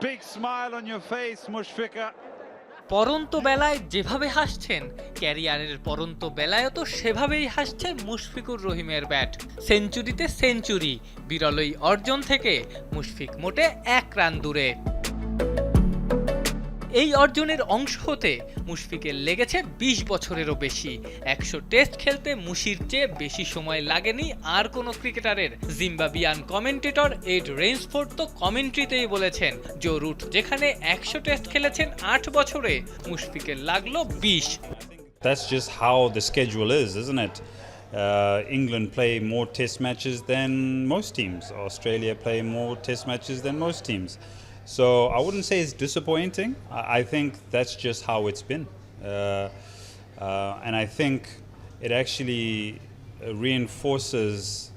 big smile on your face, Mushfika. পরন্ত বেলায় যেভাবে হাসছেন ক্যারিয়ারের পরন্ত বেলায়ও তো সেভাবেই হাসছে মুশফিকুর রহিমের ব্যাট সেঞ্চুরিতে সেঞ্চুরি বিরলই অর্জন থেকে মুশফিক মোটে এক রান দূরে এই অর্জনের অংশ হতে মুশফিকের লেগেছে ২০ বছরেরও বেশি একশো টেস্ট খেলতে মুশির চেয়ে বেশি সময় লাগেনি আর কোনো ক্রিকেটারের জিম্বাবিয়ান কমেন্টেটর এড রেইনসফোর্ড তো কমেন্ট্রিতেই বলেছেন জো রুট যেখানে একশো টেস্ট খেলেছেন আট বছরে মুশফিকের লাগল বিশ That's just how the schedule is, isn't it? Uh, England play more test matches than most teams. Australia play more test matches than most teams. So I wouldn't say it's disappointing. I, think that's just how it's been. Uh, uh, and I think it actually uh, reinforces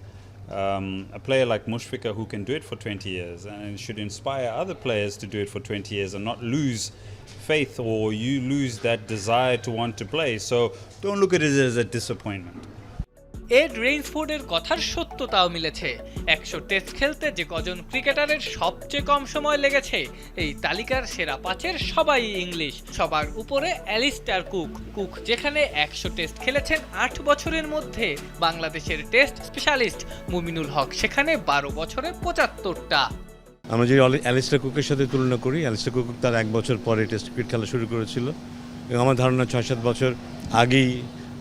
um, a player like Mushfika who can do it for 20 years and should inspire other players to do it for 20 years and not lose faith or you lose that desire to want to play. So don't look at it as a disappointment. Ed রেইনসফোর্ডের কথার সত্যতাও মিলেছে। একশো test খেলতে যে কজন ক্রিকেটারের সবচেয়ে কম সময় লেগেছে, এই তালিকার সেরা পাঁচের সবাই ইংলিশ। সবার উপরে অ্যালিস্টার কুক। কুক যেখানে একশো টেস্ট খেলেছেন আট বছরের মধ্যে বাংলাদেশের টেস্ট স্পেশালিস্ট মুমিনুল হক, সেখানে বারো বছরে পঁচাত্তরটা। আমরা যদি অ্যালিস্টার কুকের সাথে তুলনা করি, অ্যালিস্টার কুক তার এক বছর পরে টেস্ট ক্রিকেট খেলা শুরু করেছিল। এবং আমার ধারণা ছয় সাত বছর আগেই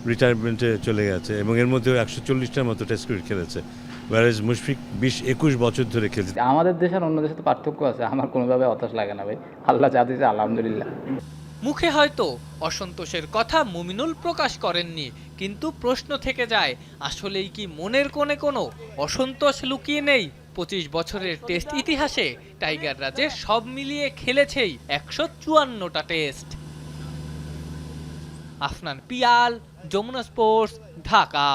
রিটায়ারমেন্টে চলে গেছে এবং এর মধ্যেও একশো চল্লিশটার মতো টেস্ট ক্রিকেট খেলেছে। ওয়ারেজ মুশফিক বিশ একুশ বছর ধরে খেলছে। আমাদের দেশ আর অন্য দেশে তো পার্থক্য আছে আমার কোনোভাবে হতাশ লাগে না ভাই। আল্লাহ যা দিয়েছে আলহামদুলিল্লাহ। মুখে হয়তো অসন্তোষের কথা মুমিনুল প্রকাশ করেননি কিন্তু প্রশ্ন থেকে যায় আসলেই কি মনের কোণে কোনো অসন্তোষ লুকিয়ে নেই? পঁচিশ বছরের টেস্ট ইতিহাসে টাইগার রাজে সব মিলিয়ে খেলেছেই একশো চুয়ান্নটা টেস্ট আফনান পিয়াল যমুনা স্পোর্টস ঢাকা।